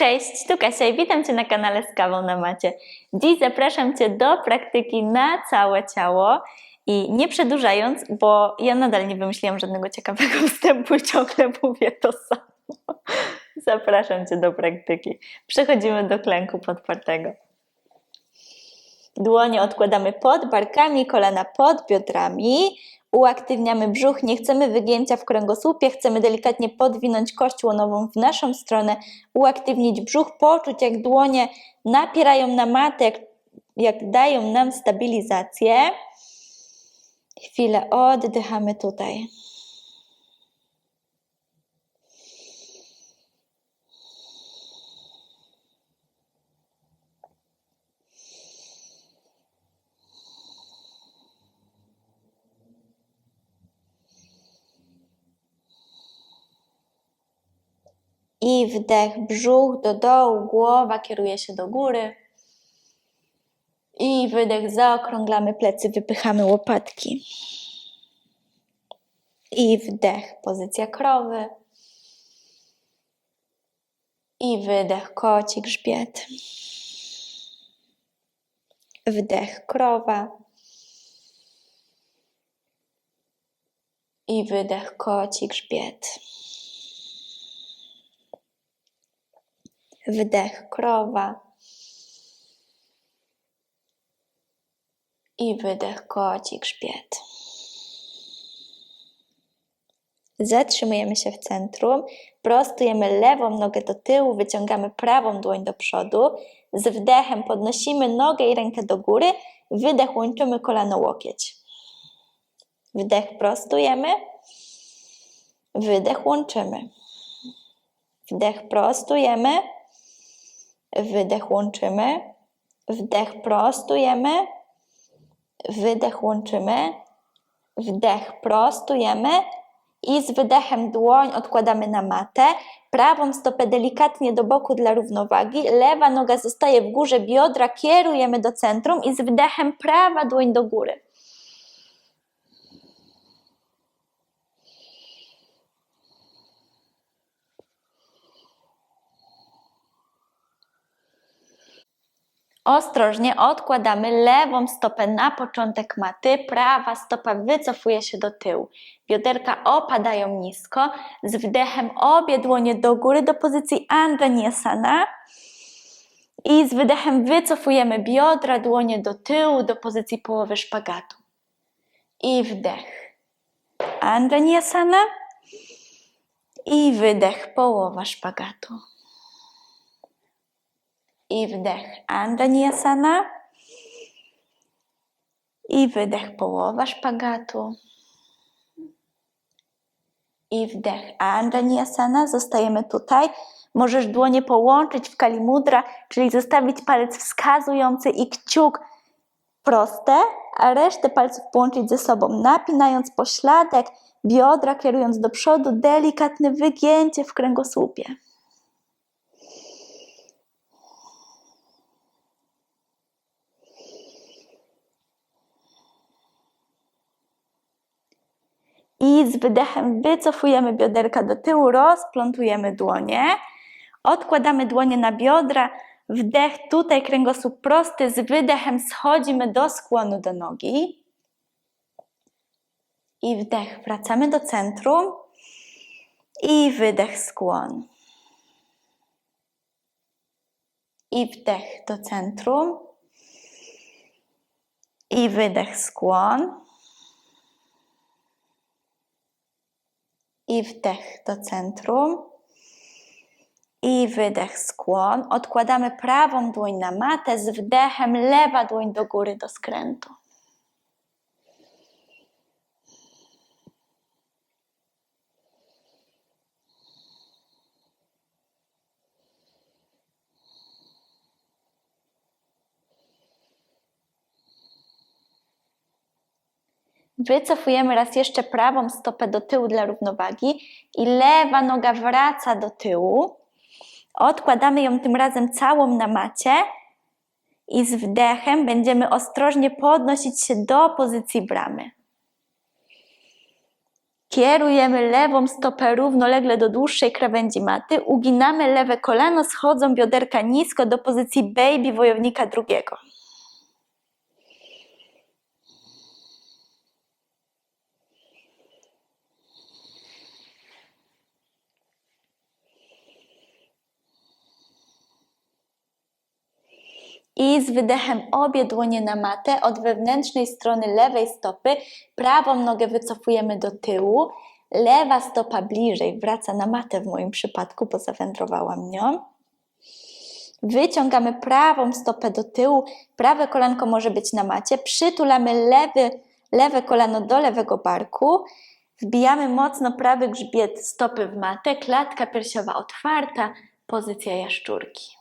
Cześć, tu Kasia i witam Cię na kanale z kawą na macie. Dziś zapraszam Cię do praktyki na całe ciało i nie przedłużając, bo ja nadal nie wymyśliłam żadnego ciekawego wstępu i ciągle mówię to samo. Zapraszam Cię do praktyki. Przechodzimy do klęku podpartego. Dłonie odkładamy pod barkami, kolana pod biodrami. Uaktywniamy brzuch, nie chcemy wygięcia w kręgosłupie, chcemy delikatnie podwinąć kość łonową w naszą stronę, uaktywnić brzuch, poczuć jak dłonie napierają na matę, jak, jak dają nam stabilizację. Chwilę oddychamy tutaj. I wdech, brzuch do dołu, głowa kieruje się do góry. I wydech, zaokrąglamy plecy, wypychamy łopatki. I wdech, pozycja krowy. I wydech, koci grzbiet. Wdech, krowa. I wydech, koci grzbiet. Wdech, krowa. I wydech, koci grzbiet. Zatrzymujemy się w centrum, prostujemy lewą nogę do tyłu, wyciągamy prawą dłoń do przodu. Z wdechem podnosimy nogę i rękę do góry, wydech łączymy kolano łokieć. Wdech prostujemy, wydech łączymy. Wdech prostujemy, wydech łączymy, wdech prostujemy, wydech łączymy, wdech prostujemy. I z wydechem dłoń odkładamy na matę. Prawą stopę delikatnie do boku dla równowagi, lewa noga zostaje w górze biodra, kierujemy do centrum i z wdechem prawa dłoń do góry. Ostrożnie odkładamy lewą stopę na początek maty, prawa stopa wycofuje się do tyłu. Bioderka opadają nisko, z wdechem obie dłonie do góry do pozycji Anjaneyasana i z wydechem wycofujemy biodra, dłonie do tyłu do pozycji połowy szpagatu. I wdech. Anjaneyasana i wydech, połowa szpagatu i wdech Anjaneyasana i wydech połowa szpagatu i wdech Anjaneyasana. Zostajemy tutaj. Możesz dłonie połączyć w Kalimudra, czyli zostawić palec wskazujący i kciuk proste, a resztę palców połączyć ze sobą, napinając pośladek, biodra kierując do przodu, delikatne wygięcie w kręgosłupie. Z wydechem wycofujemy bioderka do tyłu, rozplątujemy dłonie. Odkładamy dłonie na biodra. Wdech tutaj, kręgosłup prosty. Z wydechem schodzimy do skłonu do nogi. I wdech, wracamy do centrum. I wydech, skłon. I wdech do centrum. I wydech, skłon. I wdech do centrum i wydech skłon. Odkładamy prawą dłoń na matę, z wdechem lewa dłoń do góry do skrętu. Wycofujemy raz jeszcze prawą stopę do tyłu dla równowagi i lewa noga wraca do tyłu. Odkładamy ją tym razem całą na macie i z wdechem będziemy ostrożnie podnosić się do pozycji bramy. Kierujemy lewą stopę równolegle do dłuższej krawędzi maty, uginamy lewe kolano, schodzą bioderka nisko do pozycji baby wojownika drugiego. I z wydechem obie dłonie na matę od wewnętrznej strony lewej stopy, prawą nogę wycofujemy do tyłu, lewa stopa bliżej wraca na matę w moim przypadku, bo zawędrowałam nią. Wyciągamy prawą stopę do tyłu, prawe kolanko może być na macie, przytulamy lewy, lewe kolano do lewego barku, wbijamy mocno prawy grzbiet stopy w matę, klatka piersiowa otwarta, pozycja jaszczurki.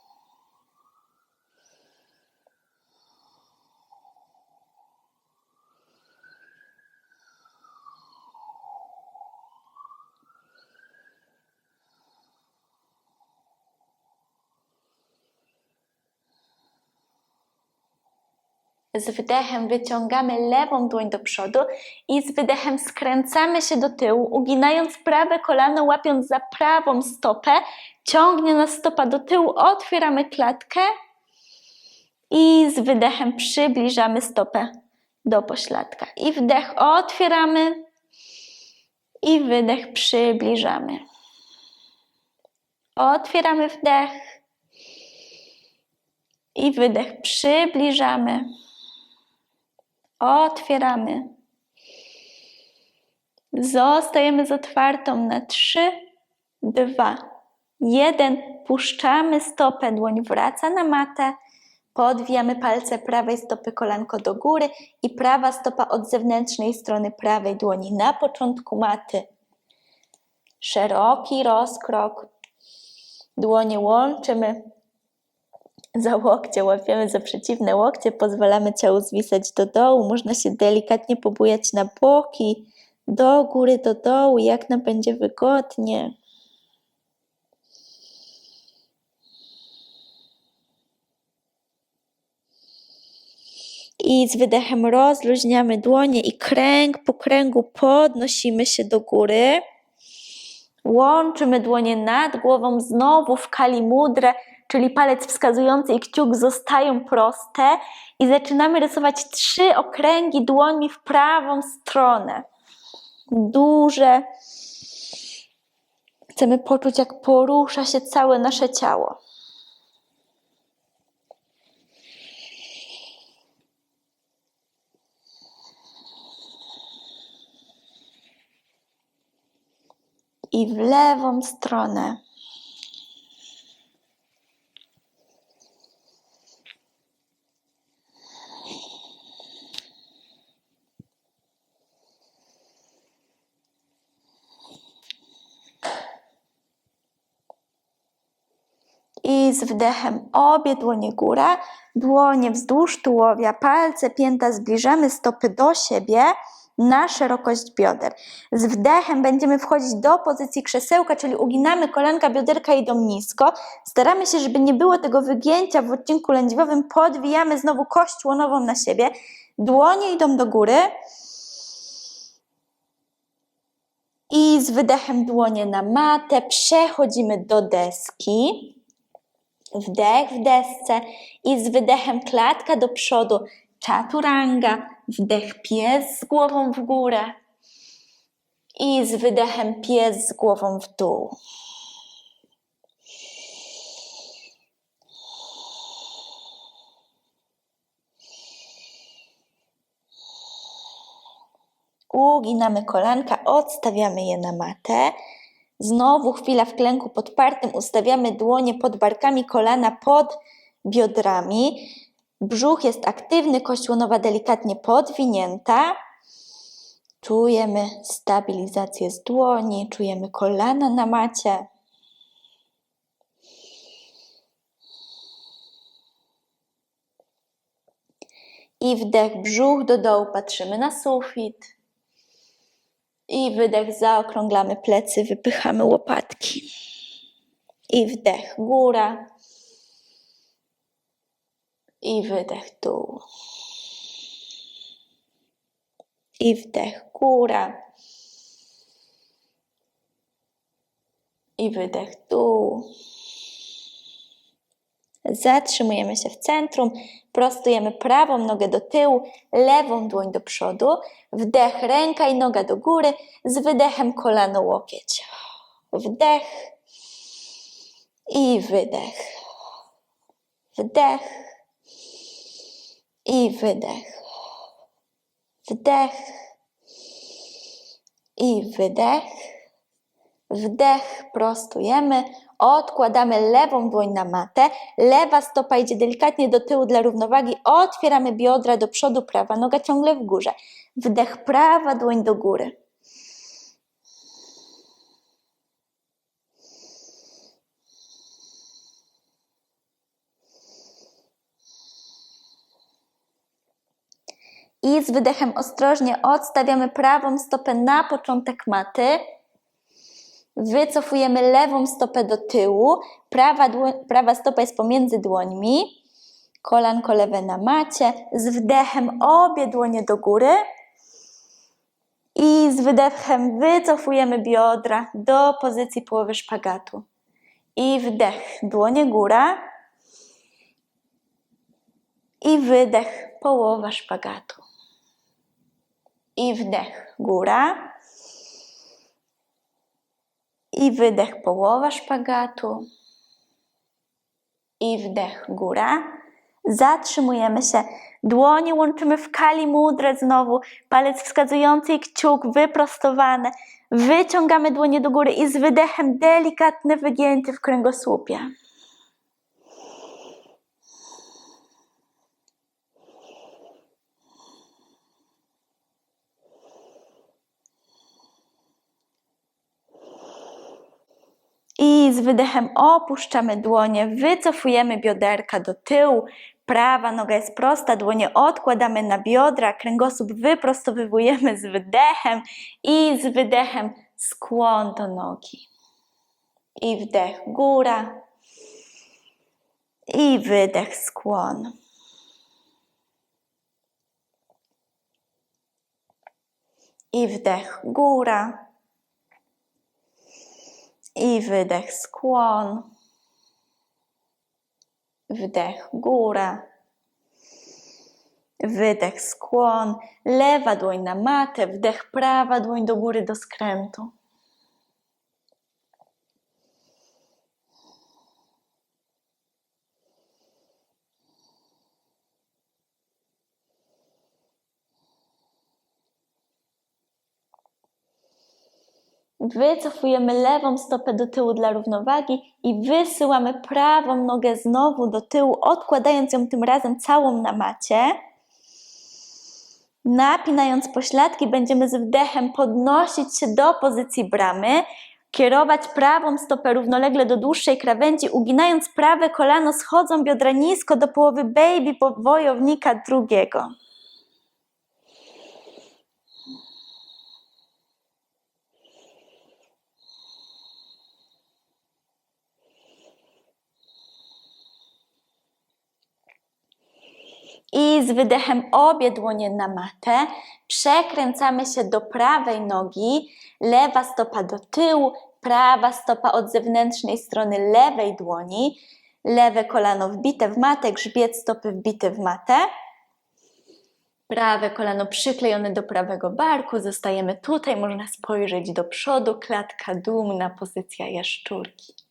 Z wdechem wyciągamy lewą dłoń do przodu i z wydechem skręcamy się do tyłu, uginając prawe kolano, łapiąc za prawą stopę. Ciągnie nas stopa do tyłu, otwieramy klatkę i z wydechem przybliżamy stopę do pośladka. I wdech otwieramy i wydech przybliżamy. Otwieramy wdech i wydech przybliżamy. Otwieramy. Zostajemy z otwartą na trzy, dwa, jeden. Puszczamy stopę, dłoń wraca na matę. Podwijamy palce prawej stopy kolanko do góry i prawa stopa od zewnętrznej strony prawej dłoni na początku maty. Szeroki rozkrok. Dłonie łączymy za łokcie, łapiemy za przeciwne łokcie, pozwalamy ciału zwisać do dołu, można się delikatnie pobujać na boki, do góry, do dołu, jak nam będzie wygodnie. I z wydechem rozluźniamy dłonie i kręg po kręgu podnosimy się do góry. Łączymy dłonie nad głową, znowu w kali mudrę, czyli palec wskazujący i kciuk zostają proste i zaczynamy rysować trzy okręgi dłońmi w prawą stronę. Duże. Chcemy poczuć, jak porusza się całe nasze ciało. I w lewą stronę. I z wdechem obie dłonie góra, dłonie wzdłuż tułowia, palce pięta zbliżamy stopy do siebie na szerokość bioder. Z wdechem będziemy wchodzić do pozycji krzesełka, czyli uginamy kolanka, bioderka idą nisko. Staramy się, żeby nie było tego wygięcia w odcinku lędźwiowym. Podwijamy znowu kość łonową na siebie. Dłonie idą do góry. I z wydechem dłonie na matę przechodzimy do deski. Wdech w desce i z wydechem klatka do przodu, czaturanga, wdech pies z głową w górę i z wydechem pies z głową w dół. Uginamy kolanka, odstawiamy je na matę. Znowu chwila w klęku podpartym, ustawiamy dłonie pod barkami, kolana pod biodrami. Brzuch jest aktywny, kość łonowa delikatnie podwinięta. Czujemy stabilizację z dłoni, czujemy kolana na macie. I wdech brzuch do dołu, patrzymy na sufit. I wydech zaokrąglamy plecy, wypychamy łopatki. I wdech góra. I wydech dół. I wdech góra. I wydech dół. Zatrzymujemy się w centrum, prostujemy prawą nogę do tyłu, lewą dłoń do przodu. Wdech, ręka i noga do góry, z wydechem kolano, łokieć. Wdech i wydech. Wdech i wydech. Wdech i wydech. Wdech, prostujemy, odkładamy lewą dłoń na matę, lewa stopa idzie delikatnie do tyłu dla równowagi, otwieramy biodra do przodu, prawa noga ciągle w górze. Wdech, prawa dłoń do góry. I z wydechem ostrożnie odstawiamy prawą stopę na początek maty. Wycofujemy lewą stopę do tyłu. Prawa, prawa stopa jest pomiędzy dłońmi. Kolanko lewe na macie. Z wdechem obie dłonie do góry. I z wydechem wycofujemy biodra do pozycji połowy szpagatu. I wdech, dłonie góra. I wydech, połowa szpagatu. I wdech, góra. I wydech, połowa szpagatu. I wdech, góra. Zatrzymujemy się. Dłonie łączymy w kali mudrę znowu. Palec wskazujący i kciuk wyprostowane. Wyciągamy dłonie do góry i z wydechem delikatne wygięcie w kręgosłupie. I z wydechem opuszczamy dłonie, wycofujemy bioderka do tyłu. Prawa noga jest prosta, dłonie odkładamy na biodra, kręgosłup wyprostowywujemy z wydechem i z wydechem skłon do nogi. I wdech góra. I wydech skłon. I wdech góra i wydech skłon, wdech góra, wydech skłon, lewa dłoń na matę, wdech prawa dłoń do góry do skrętu. Wycofujemy lewą stopę do tyłu dla równowagi i wysyłamy prawą nogę znowu do tyłu, odkładając ją tym razem całą na macie. Napinając pośladki, będziemy z wdechem podnosić się do pozycji bramy, kierować prawą stopę równolegle do dłuższej krawędzi, uginając prawe kolano, schodzą biodra nisko do połowy baby wojownika drugiego. I z wydechem obie dłonie na matę. Przekręcamy się do prawej nogi, lewa stopa do tyłu, prawa stopa od zewnętrznej strony lewej dłoni, lewe kolano wbite w matę, grzbiet stopy wbity w matę. Prawe kolano przyklejone do prawego barku, zostajemy tutaj, można spojrzeć do przodu, klatka dumna, pozycja jaszczurki.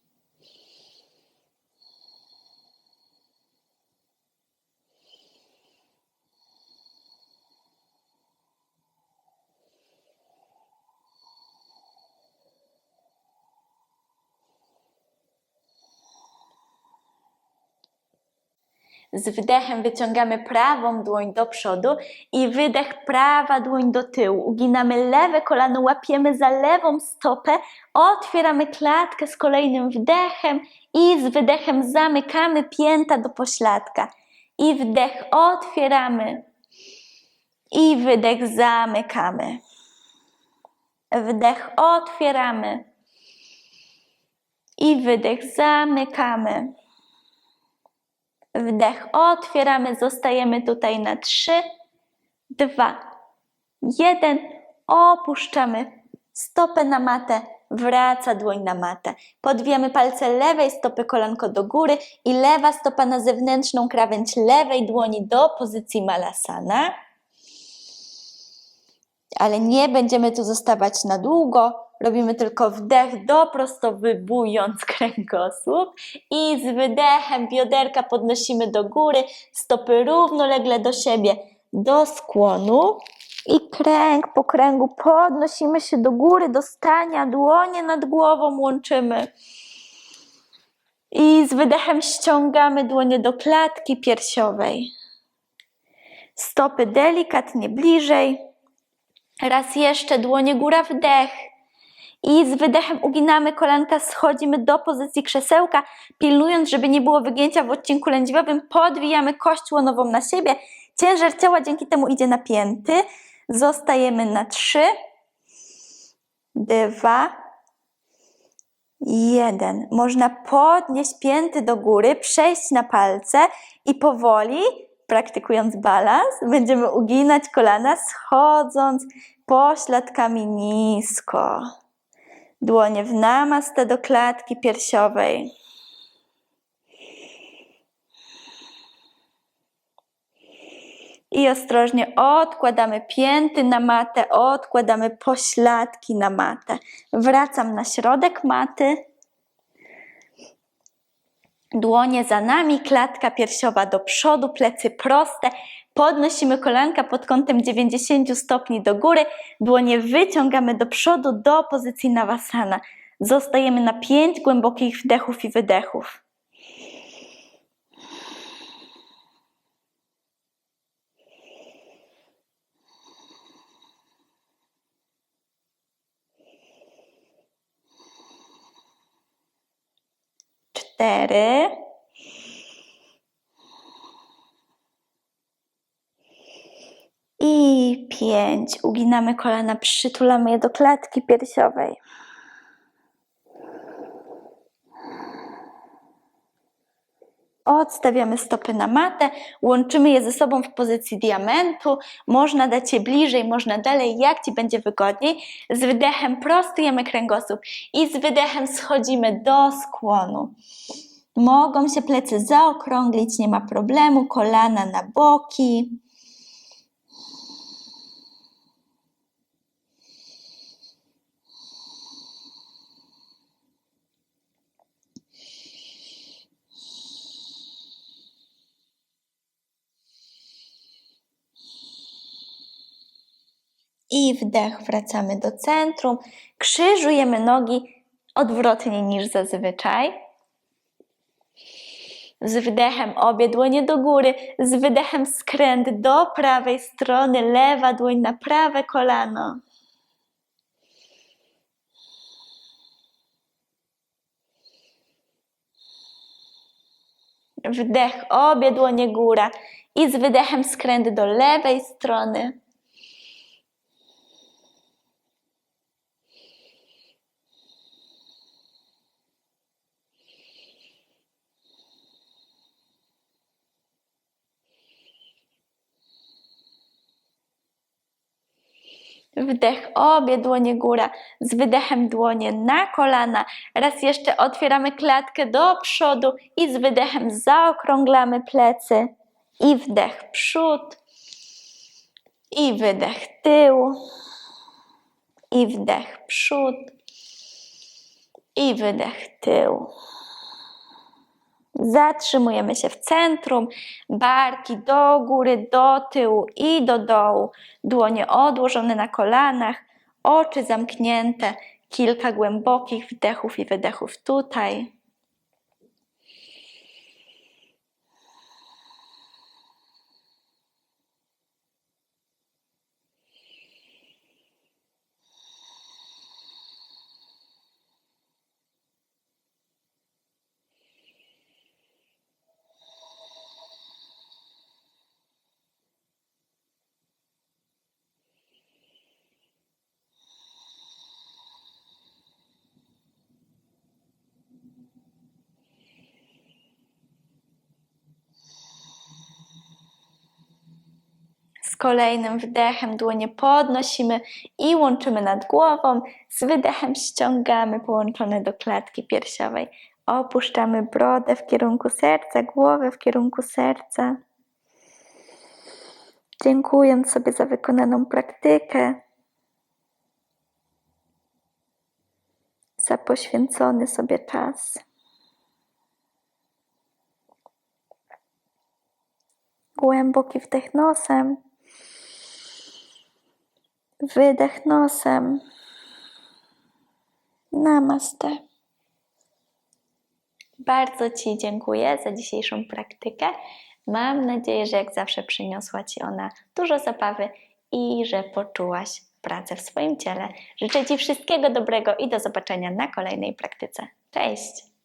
Z wdechem wyciągamy prawą dłoń do przodu i wydech prawa dłoń do tyłu. Uginamy lewe kolano, łapiemy za lewą stopę, otwieramy klatkę z kolejnym wdechem i z wydechem zamykamy pięta do pośladka. I wdech otwieramy i wydech zamykamy. Wdech otwieramy i wydech zamykamy. Wdech otwieramy, zostajemy tutaj na 3, 2, 1. Opuszczamy stopę na matę, wraca dłoń na matę. Podwijamy palce lewej stopy kolanko do góry i lewa stopa na zewnętrzną krawędź lewej dłoni do pozycji malasana. Ale nie będziemy tu zostawać na długo. Robimy tylko wdech, doprostowywując kręgosłup i z wydechem bioderka podnosimy do góry, stopy równolegle do siebie, do skłonu i kręg po kręgu podnosimy się do góry, do stania, dłonie nad głową łączymy. I z wydechem ściągamy dłonie do klatki piersiowej. Stopy delikatnie bliżej. Raz jeszcze dłonie góra wdech. I z wydechem uginamy kolanka, schodzimy do pozycji krzesełka, pilnując, żeby nie było wygięcia w odcinku lędźwiowym, podwijamy kość łonową na siebie. Ciężar ciała dzięki temu idzie napięty. Zostajemy na trzy, dwa, jeden. Można podnieść pięty do góry, przejść na palce i powoli, praktykując balans, będziemy uginać kolana, schodząc pośladkami nisko. Dłonie w namaste do klatki piersiowej. I ostrożnie odkładamy pięty na matę, odkładamy pośladki na matę. Wracam na środek maty. Dłonie za nami, klatka piersiowa do przodu, plecy proste. Podnosimy kolanka pod kątem 90 stopni do góry. Dłonie wyciągamy do przodu do pozycji nawasana. Zostajemy na 5 głębokich wdechów i wydechów. cztery. I pięć. Uginamy kolana, przytulamy je do klatki piersiowej. Odstawiamy stopy na matę, łączymy je ze sobą w pozycji diamentu. Można dać je bliżej, można dalej, jak Ci będzie wygodniej. Z wydechem prostujemy kręgosłup i z wydechem schodzimy do skłonu. Mogą się plecy zaokrąglić, nie ma problemu, kolana na boki. I wdech, wracamy do centrum. Krzyżujemy nogi odwrotnie niż zazwyczaj. Z wdechem obie dłonie do góry, z wydechem skręt do prawej strony, lewa dłoń na prawe kolano. Wdech, obie dłonie góra i z wydechem skręt do lewej strony. Wdech, obie dłonie góra, z wydechem dłonie na kolana. Raz jeszcze otwieramy klatkę do przodu i z wydechem zaokrąglamy plecy. I wdech przód, i wydech tył, i wdech przód, i wydech tył. Zatrzymujemy się w centrum, barki do góry, do tyłu i do dołu, dłonie odłożone na kolanach, oczy zamknięte, kilka głębokich wdechów i wydechów tutaj. Kolejnym wdechem dłonie podnosimy i łączymy nad głową. Z wydechem ściągamy połączone do klatki piersiowej. Opuszczamy brodę w kierunku serca, głowę w kierunku serca. Dziękując sobie za wykonaną praktykę, za poświęcony sobie czas. Głęboki wdech nosem, wydech nosem. Namaste. Bardzo Ci dziękuję za dzisiejszą praktykę. Mam nadzieję, że jak zawsze przyniosła Ci ona dużo zabawy i że poczułaś pracę w swoim ciele. Życzę Ci wszystkiego dobrego i do zobaczenia na kolejnej praktyce. Cześć!